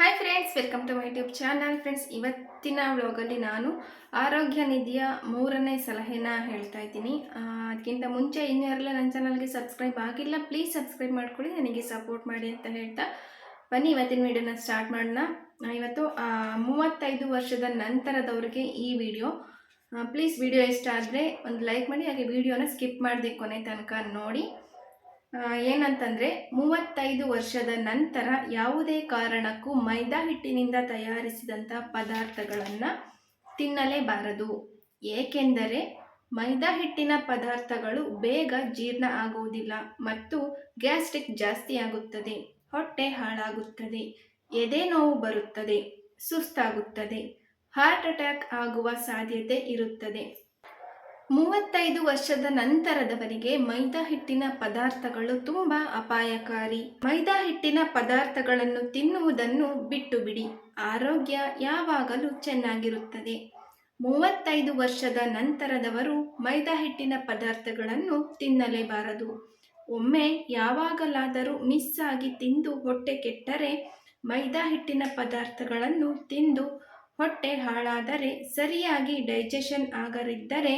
Hi friends welcome to my YouTube channel friends ಇವತ್ತಿನ ವ್ಲಾಗಲ್ಲಿ ನಾನು ಆರೋಗ್ಯ ನಿಧಿಯ ಮೂರನೇ ಸಲಹೆನ ಹೇಳ್ತಾ ಇದ್ದೀನಿ. ಅದಕ್ಕಿಂತ ಮುಂಚೆ ಇನ್ನೂ ಯಾರಲ್ಲ ನನ್ನ ಚಾನಲ್ಗೆ ಸಬ್ಸ್ಕ್ರೈಬ್ ಆಗಿಲ್ಲ ಪ್ಲೀಸ್ ಸಬ್ಸ್ಕ್ರೈಬ್ ಮಾಡ್ಕೊಳ್ಳಿ. ನನಗೆ ಸಪೋರ್ಟ್ ಮಾಡಿ ಅಂತ ಹೇಳ್ತಾ ಬನ್ನಿ, ಇವತ್ತಿನ ವಿಡಿಯೋನ ಸ್ಟಾರ್ಟ್ ಮಾಡೋಣ. ಇವತ್ತು ಮೂವತ್ತೈದು ವರ್ಷದ ನಂತರದವ್ರಿಗೆ ಈ ವಿಡಿಯೋ ಪ್ಲೀಸ್ ವಿಡಿಯೋ ಇಷ್ಟ ಆದರೆ ಒಂದು ಲೈಕ್ ಮಾಡಿ, ಹಾಗೆ ವಿಡಿಯೋನ ಸ್ಕಿಪ್ ಮಾಡಿದೆ ಕೊನೆ ತನಕ ನೋಡಿ. ಏನಂತಂದರೆ ಮೂವತ್ತೈದು ವರ್ಷದ ನಂತರ ಯಾವುದೇ ಕಾರಣಕ್ಕೂ ಮೈದಾ ಹಿಟ್ಟಿನಿಂದ ತಯಾರಿಸಿದಂಥ ಪದಾರ್ಥಗಳನ್ನು ತಿನ್ನಲೇಬಾರದು. ಏಕೆಂದರೆ ಮೈದಾ ಹಿಟ್ಟಿನ ಪದಾರ್ಥಗಳು ಬೇಗ ಜೀರ್ಣ ಆಗುವುದಿಲ್ಲ ಮತ್ತು ಗ್ಯಾಸ್ಟ್ರಿಕ್ ಜಾಸ್ತಿ ಆಗುತ್ತದೆ, ಹೊಟ್ಟೆ ಹಾಳಾಗುತ್ತದೆ, ಎದೆ ನೋವು ಬರುತ್ತದೆ, ಸುಸ್ತಾಗುತ್ತದೆ, ಹಾರ್ಟ್ ಅಟ್ಯಾಕ್ ಆಗುವ ಸಾಧ್ಯತೆ ಇರುತ್ತದೆ. ಮೂವತ್ತೈದು ವರ್ಷದ ನಂತರದವರಿಗೆ ಮೈದಾ ಹಿಟ್ಟಿನ ಪದಾರ್ಥಗಳು ತುಂಬ ಅಪಾಯಕಾರಿ. ಮೈದಾ ಹಿಟ್ಟಿನ ಪದಾರ್ಥಗಳನ್ನು ತಿನ್ನುವುದನ್ನು ಬಿಟ್ಟು ಬಿಡಿ ಆರೋಗ್ಯ ಯಾವಾಗಲೂ ಚೆನ್ನಾಗಿರುತ್ತದೆ. ಮೂವತ್ತೈದು ವರ್ಷದ ನಂತರದವರು ಮೈದಾ ಹಿಟ್ಟಿನ ಪದಾರ್ಥಗಳನ್ನು ತಿನ್ನಲೇಬಾರದು. ಒಮ್ಮೆ ಯಾವಾಗಲಾದರೂ ಮಿಸ್ ಆಗಿ ತಿಂದು ಹೊಟ್ಟೆ ಕೆಟ್ಟರೆ ಮೈದಾ ಹಿಟ್ಟಿನ ಪದಾರ್ಥಗಳನ್ನು ತಿಂದು ಹೊಟ್ಟೆ ಹಾಳಾದರೆ ಸರಿಯಾಗಿ ಡೈಜೆಷನ್ ಆಗದಿದ್ದರೆ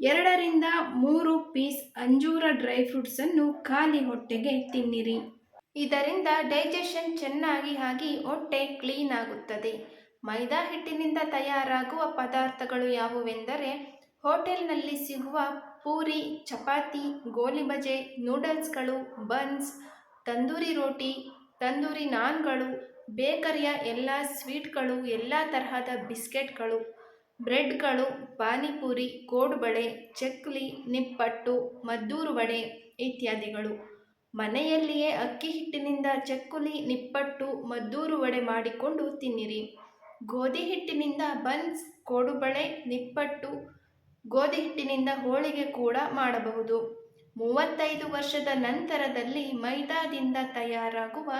ಎರಡರಿಂದ ಮೂರು ಪೀಸ್ ಅಂಜೂರ ಡ್ರೈ ಫ್ರೂಟ್ಸನ್ನು ಖಾಲಿ ಹೊಟ್ಟೆಗೆ ತಿನ್ನಿರಿ. ಇದರಿಂದ ಡೈಜೆಷನ್ ಚೆನ್ನಾಗಿ ಆಗಿ ಹೊಟ್ಟೆ ಕ್ಲೀನ್ ಆಗುತ್ತದೆ. ಮೈದಾ ಹಿಟ್ಟಿನಿಂದ ತಯಾರಾಗುವ ಪದಾರ್ಥಗಳು ಯಾವುವೆಂದರೆ ಹೋಟೆಲ್ನಲ್ಲಿ ಸಿಗುವ ಪೂರಿ, ಚಪಾತಿ, ಗೋಲಿ ಬಜೆ, ನೂಡಲ್ಸ್ಗಳು, ಬನ್ಸ್, ತಂದೂರಿ ರೋಟಿ, ತಂದೂರಿ ನಾನ್ಗಳು, ಬೇಕರಿಯ ಎಲ್ಲ ಸ್ವೀಟ್ಗಳು, ಎಲ್ಲ ತರಹದ ಬಿಸ್ಕೆಟ್ಗಳು. ಬ್ರೆಡ್ಗಳು, ಪಾನಿಪುರಿ, ಕೋಡುಬಳೆ, ಚಕ್ಲಿ, ನಿಪ್ಪಟ್ಟು, ಮದ್ದೂರು ವಡೆ ಇತ್ಯಾದಿಗಳು. ಮನೆಯಲ್ಲಿಯೇ ಅಕ್ಕಿ ಹಿಟ್ಟಿನಿಂದ ಚಕ್ಕುಲಿ, ನಿಪ್ಪಟ್ಟು, ಮದ್ದೂರು ವಡೆ ಮಾಡಿಕೊಂಡು ತಿನ್ನಿರಿ. ಗೋಧಿ ಹಿಟ್ಟಿನಿಂದ ಬನ್ಸ್, ಕೋಡುಬಳೆ, ನಿಪ್ಪಟ್ಟು ಗೋಧಿ ಹಿಟ್ಟಿನಿಂದ ಹೋಳಿಗೆ ಕೂಡ ಮಾಡಬಹುದು. ಮೂವತ್ತೈದು ವರ್ಷದ ನಂತರದಲ್ಲಿ ಮೈದಾದಿಂದ ತಯಾರಾಗುವ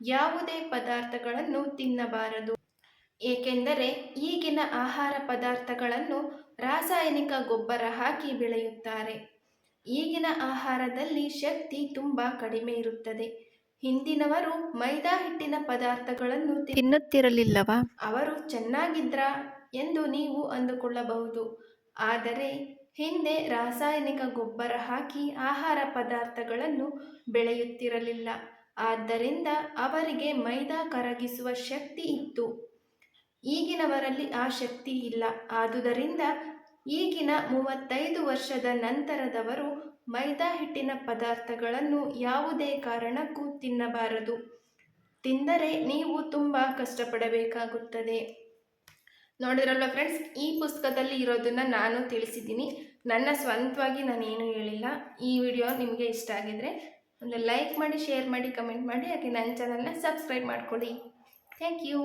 ಯಾವುದೇ ಪದಾರ್ಥಗಳನ್ನು ತಿನ್ನಬಾರದು. ಏಕೆಂದರೆ ಈಗಿನ ಆಹಾರ ಪದಾರ್ಥಗಳನ್ನು ರಾಸಾಯನಿಕ ಗೊಬ್ಬರ ಹಾಕಿ ಬೆಳೆಯುತ್ತಾರೆ. ಈಗಿನ ಆಹಾರದಲ್ಲಿ ಶಕ್ತಿ ತುಂಬ ಕಡಿಮೆ ಇರುತ್ತದೆ. ಹಿಂದಿನವರು ಮೈದಾ ಹಿಟ್ಟಿನ ಪದಾರ್ಥಗಳನ್ನು ತಿನ್ನುತ್ತಿರಲಿಲ್ಲವಾ? ಅವರು ಚೆನ್ನಾಗಿದ್ರಾ ಎಂದು ನೀವು ಅಂದುಕೊಳ್ಳಬಹುದು. ಆದರೆ ಹಿಂದೆ ರಾಸಾಯನಿಕ ಗೊಬ್ಬರ ಹಾಕಿ ಆಹಾರ ಪದಾರ್ಥಗಳನ್ನು ಬೆಳೆಯುತ್ತಿರಲಿಲ್ಲ. ಆದ್ದರಿಂದ ಅವರಿಗೆ ಮೈದಾ ಕರಗಿಸುವ ಶಕ್ತಿ ಇತ್ತು. ಈಗಿನವರಲ್ಲಿ ಆ ಶಕ್ತಿ ಇಲ್ಲ. ಆದುದರಿಂದ ಈಗಿನ ಮೂವತ್ತೈದು ವರ್ಷದ ನಂತರದವರು ಮೈದಾ ಹಿಟ್ಟಿನ ಪದಾರ್ಥಗಳನ್ನು ಯಾವುದೇ ಕಾರಣಕ್ಕೂ ತಿನ್ನಬಾರದು. ತಿಂದರೆ ನೀವು ತುಂಬ ಕಷ್ಟಪಡಬೇಕಾಗುತ್ತದೆ. ನೋಡಿದ್ರಲ್ಲ ಫ್ರೆಂಡ್ಸ್, ಈ ಪುಸ್ತಕದಲ್ಲಿ ಇರೋದನ್ನು ನಾನು ತಿಳಿಸಿದ್ದೀನಿ. ನನ್ನ ಸ್ವಂತವಾಗಿ ನಾನೇನು ಹೇಳಿಲ್ಲ. ಈ ವಿಡಿಯೋ ನಿಮಗೆ ಇಷ್ಟ ಆಗಿದ್ರೆ ಒಂದು ಲೈಕ್ ಮಾಡಿ, ಶೇರ್ ಮಾಡಿ, ಕಮೆಂಟ್ ಮಾಡಿ, ಹಾಗೆ ನನ್ನ ಚಾನಲ್ನ ಸಬ್ಸ್ಕ್ರೈಬ್ ಮಾಡ್ಕೊಳ್ಳಿ. Thank you.